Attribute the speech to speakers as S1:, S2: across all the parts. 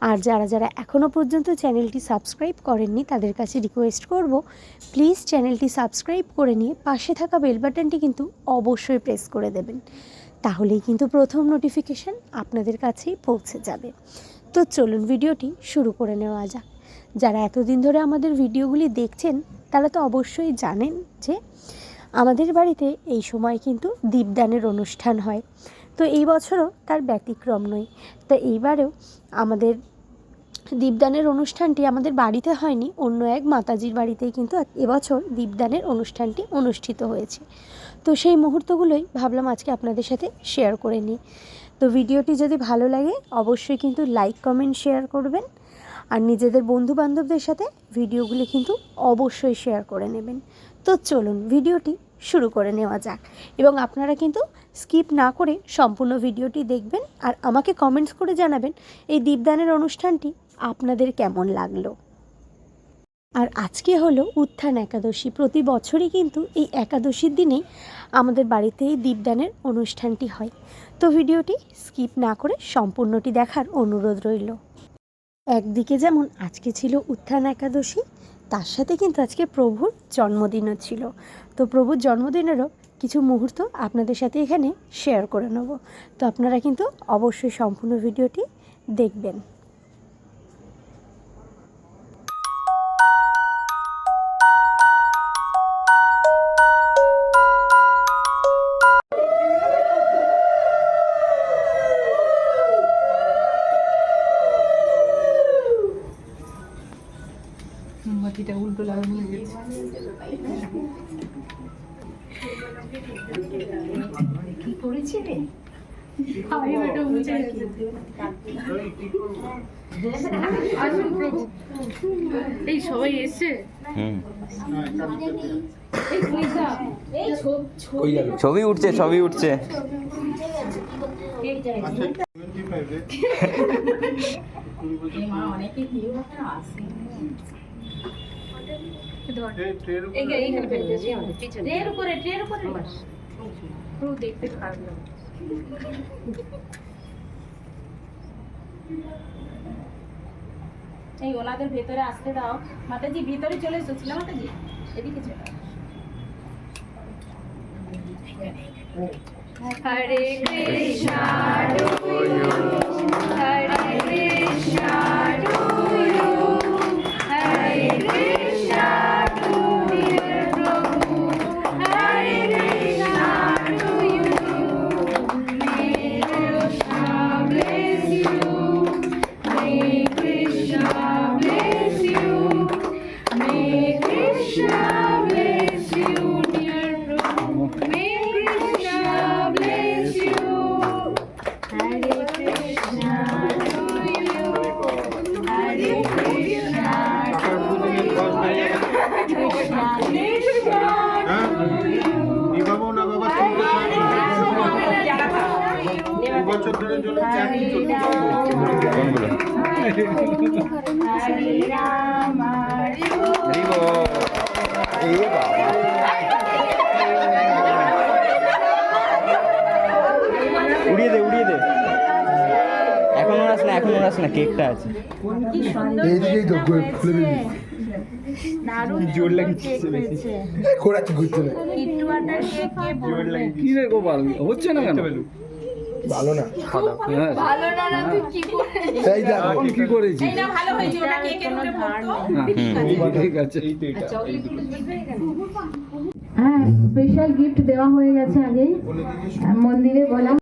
S1: আর যারা যারা এখনও পর্যন্ত চ্যানেলটি সাবস্ক্রাইব করেননি, তাদের কাছে রিকোয়েস্ট করব প্লিজ চ্যানেলটি সাবস্ক্রাইব করে নিয়ে পাশে থাকা বেল বাটনটি কিন্তু অবশ্যই প্রেস করে দেবেন। তাহলেই কিন্তু প্রথম নোটিফিকেশান আপনাদের কাছেই পৌঁছে যাবে। তো চলুন ভিডিওটি শুরু করে নেওয়া যাক। যারা এতদিন ধরে আমাদের ভিডিওগুলি দেখছেন, তারা তো অবশ্যই জানেন যে আমাদের বাড়িতে এই সময় কিন্তু দীপদানের অনুষ্ঠান হয়। তো এই বছরও তার ব্যতিক্রম নয়। তো এইবারেও আমাদের দীপদানের অনুষ্ঠানটি আমাদের বাড়িতে হয়নি, অন্য এক মাতাজির বাড়িতেই কিন্তু এবছর দীপদানের অনুষ্ঠানটি অনুষ্ঠিত হয়েছে। তো সেই মুহূর্তগুলোই ভাবলাম আজকে আপনাদের সাথে শেয়ার করে নিই। তো ভিডিওটি যদি ভালো লাগে, অবশ্যই কিন্তু লাইক কমেন্ট শেয়ার করবেন। আর নিজেদের বন্ধু বান্ধবদের সাথে ভিডিওগুলি কিন্তু অবশ্যই শেয়ার করে নেবেন। তো চলুন, ভিডিওটি শুরু করে নেওয়া যাক। এবং আপনারা কিন্তু স্কিপ না করে সম্পূর্ণ ভিডিওটি দেখবেন আর আমাকে কমেন্টস করে জানাবেন এই দীপদানের অনুষ্ঠানটি আপনাদের কেমন লাগল। আর আজকে হলো উত্থান একাদশী। প্রতি বছরই কিন্তু এই একাদশীর দিনেই আমাদের বাড়িতে এই দীপদানের অনুষ্ঠানটি হয়। তো ভিডিওটি স্কিপ না করে সম্পূর্ণটি দেখার অনুরোধ রইল। একদিকে যেমন আজকে ছিল উত্থান একাদশী তার সাথে কিন্তু আজকে প্রভুর জন্মদিনও ছিল। তো প্রভুর জন্মদিনেরও কিছু মুহূর্ত আপনাদের সাথে এখানে শেয়ার করে নেব। তো আপনারা কিন্তু অবশ্যই সম্পূর্ণ ভিডিওটি দেখবেন।
S2: কি করেছি
S3: আমি ওটা মুছে আসুন প্রভু এই সবাই
S2: ছোপ
S4: ছবি উঠছে ছবি উঠছে।
S2: অনেকে ভিউ আসে
S3: ধর এই এইখানে ফেলে দিয়েছি আমাদের পিছনে
S2: ট্রের উপরে ট্রের উপরে
S3: প্রভু দেখতে খারাপ লাগে।
S2: এই ওনাদের ভেতরে আসতে দাও। মাতাজি ভিতরে চলে এসো। ছিল মাতাজি? এদিকে চলে।
S3: হরে কৃষ্ণ হরে কৃষ্ণ
S4: উড়িয়ে দে উড়িয়ে দে। এখন ওরাস না এখন ওরাস না কেকটা আছে।
S5: এইদিকেই তো খুলে দিবি
S4: জোর লাগিয়েছিস বেশি।
S5: ঘোরাচ্ছি না
S2: কি
S6: রে গোপাল হচ্ছে না কেন?
S5: ভালো না
S6: হ্যাঁ
S5: এই দেখ
S6: আমি কি করেছি
S2: এই না ভালো হয়েছে ওটা কেকের উপরে পড়তো
S6: হ্যাঁ, ঠিক আছে
S7: হ্যাঁ স্পেশাল গিফট দেওয়া হয়ে গেছে আগেই মন্দিরে বলা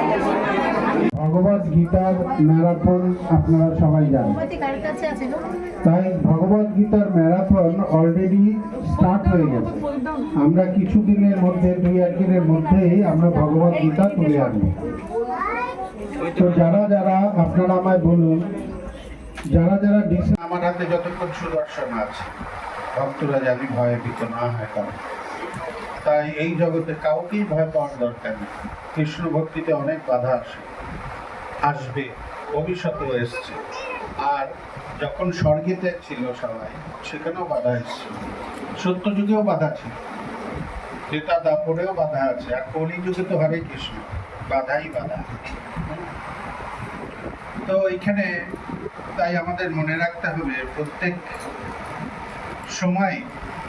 S5: ভগবান
S8: ভগবত গীতার ম্যারাথন আপনারা সবাই জানেন। তাই ভগবত গীতার ম্যারাথন অলরেডি স্টার্ট হয়ে গেছে। আমরা কিছুদিনের মধ্যে, দুই একদিনের মধ্যেই আমরা ভগবত গীতা তুলে আনব। তো যারা যারা, আপনারা আমায় বলুন, যারা যারা আমার হাতে যতক্ষণ সুদর্শন আছে, ভক্তরা জানি ভয়ে ভীত না হয় কারণ তাই এই জগতে কাউকেই ভয় পাওয়ার দরকার নেই। কৃষ্ণ ভক্তিতে অনেক বাধা আসে আসবে, ভবিষ্যতেও এসছে। আর যখন স্বর্গেতে ছিল সবাই, সেখানেও বাধা এসছে সত্য যুগেও বাধা ছিল। যেটা দাপরেও বাধা আছে। আর কলি যুগে তো হরে কৃষ্ণ। বাধাই বাধা। তো এইখানে তাই আমাদের মনে রাখতে হবে, প্রত্যেক সময়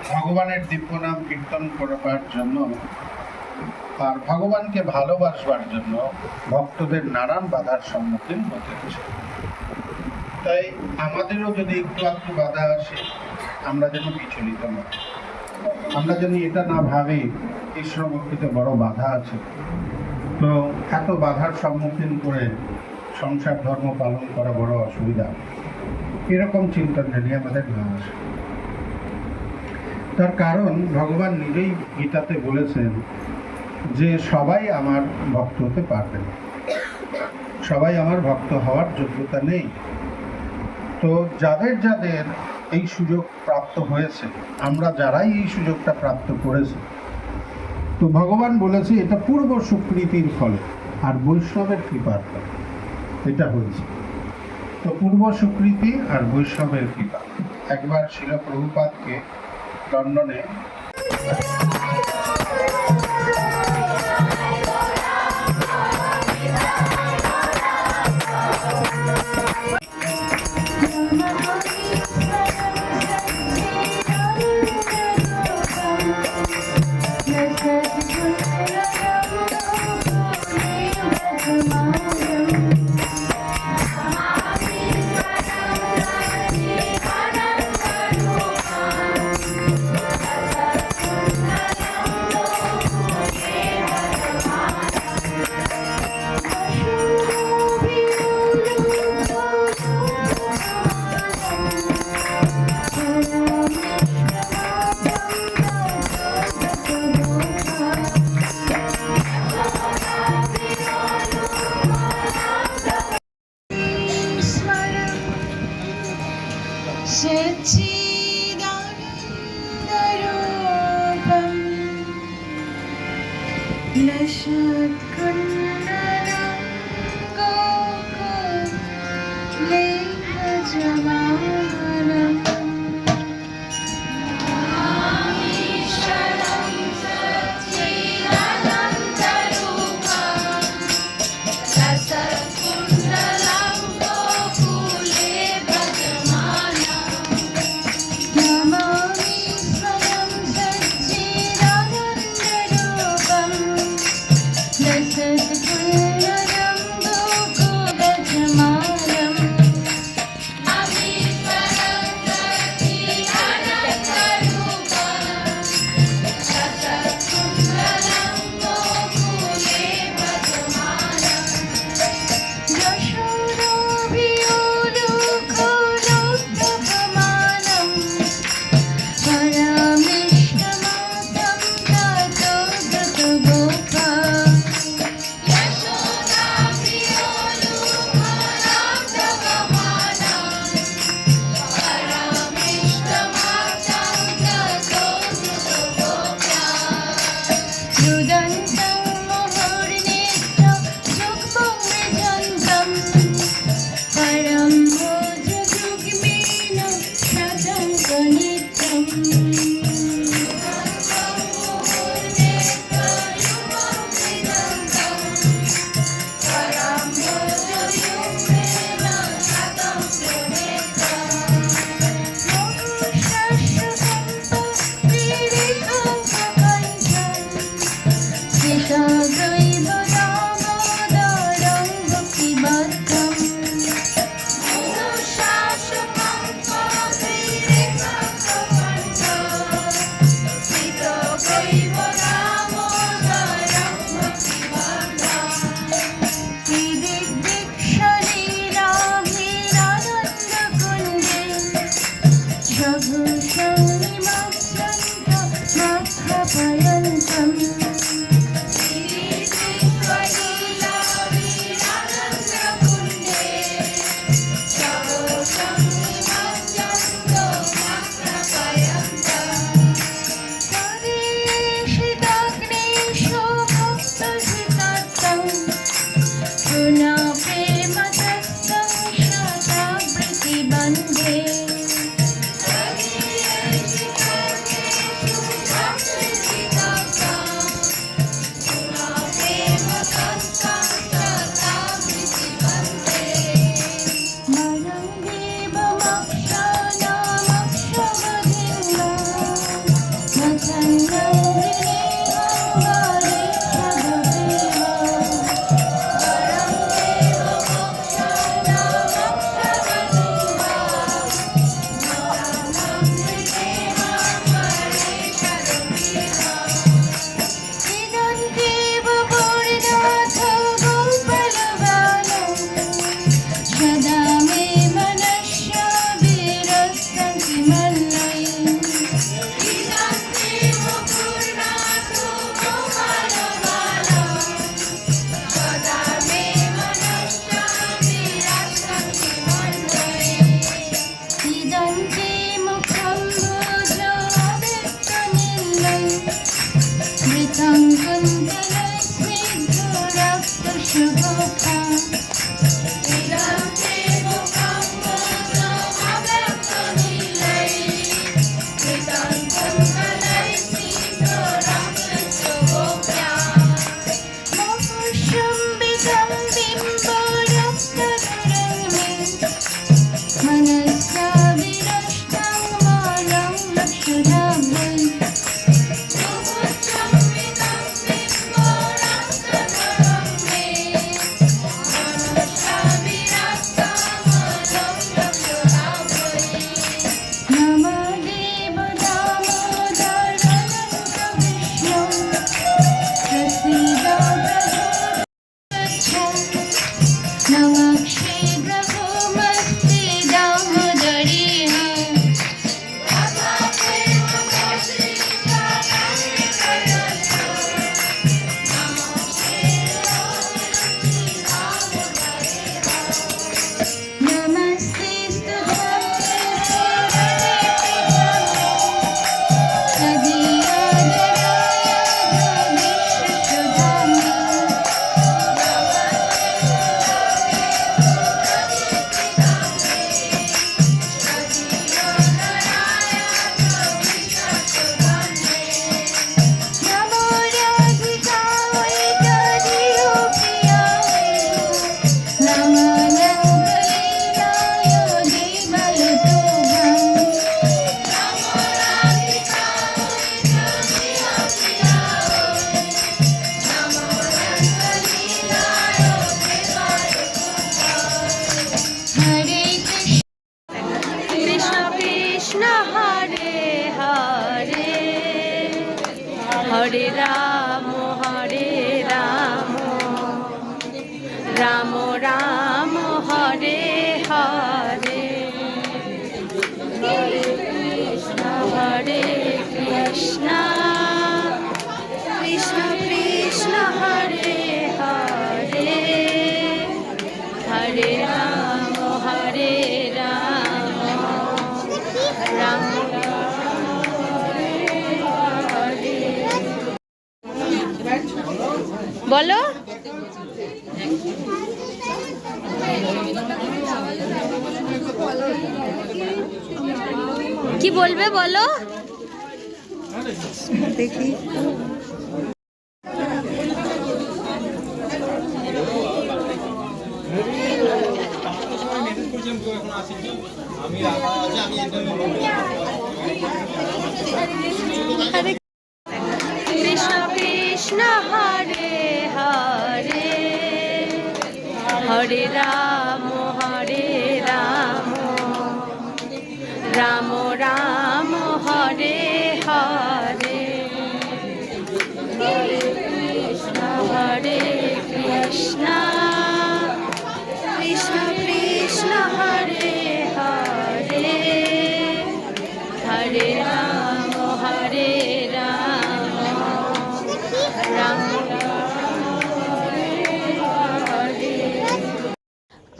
S8: ভগবানের দিব্য নাম কীর্তন করবার জন্য আর ভগবানকে ভালোবাসবার জন্য ভক্তদের নানান বাধার সম্মুখীন হতে হচ্ছে। তাই আমাদেরও যদি একটু একটু বাধা আসে, আমরা যেন বিচলিত না আমরা যেন এটা না ভাবি কৃষ্ণ ভক্তিতে বড় বাধা আছে। তো এত বাধার সম্মুখীন করে সংসার ধর্ম পালন করা বড় অসুবিধা। এরকম চিন্তা যদি আমাদের না আসে। তার কারণ ভগবান নিজেই গীতাতে বলেছেন যে সবাই আমার ভক্ত হতে পারবে না। সবাই আমার ভক্ত হওয়ার যোগ্যতা নেই। তো যাদের যাদের এই সুযোগ প্রাপ্ত হয়েছে, আমরা যারাই এই সুযোগটা প্রাপ্ত করেছি, তো ভগবান বলেছে এটা পূর্ব সুকৃতির ফলে আর বৈষ্ণবের কৃপার ফলে। এটা হয়েছে। তো পূর্ব সুকৃতি আর বৈষ্ণবের কৃপা। একবার শিল প্রভুপাতকে লন্ডনে
S3: Sangha.
S1: কৃষ্ণ কৃষ্ণ হরে হরে। রাম হরে রাম। বলো। কি বলবে বলো? হরে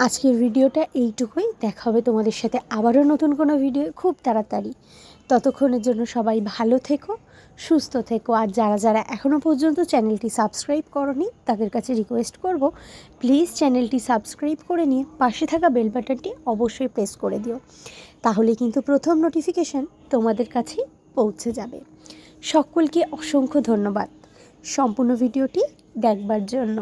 S1: আজকের ভিডিওটা এইটুকুই। দেখা হবে তোমাদের সাথে আবারও নতুন কোনো ভিডিও খুব তাড়াতাড়ি। ততক্ষণের জন্য সবাই ভালো থেকো, সুস্থ থেকো। আর যারা যারা এখনও পর্যন্ত চ্যানেলটি সাবস্ক্রাইব করনি, তাদের কাছে রিকোয়েস্ট করব, প্লিজ চ্যানেলটি সাবস্ক্রাইব করে নিয়ে পাশে থাকা বেল বাটনটি অবশ্যই প্রেস করে দিও। তাহলে কিন্তু প্রথম নোটিফিকেশান তোমাদের কাছেই পৌঁছে যাবে। সকলকে অসংখ্য ধন্যবাদ। সম্পূর্ণ ভিডিওটি দেখবার জন্য।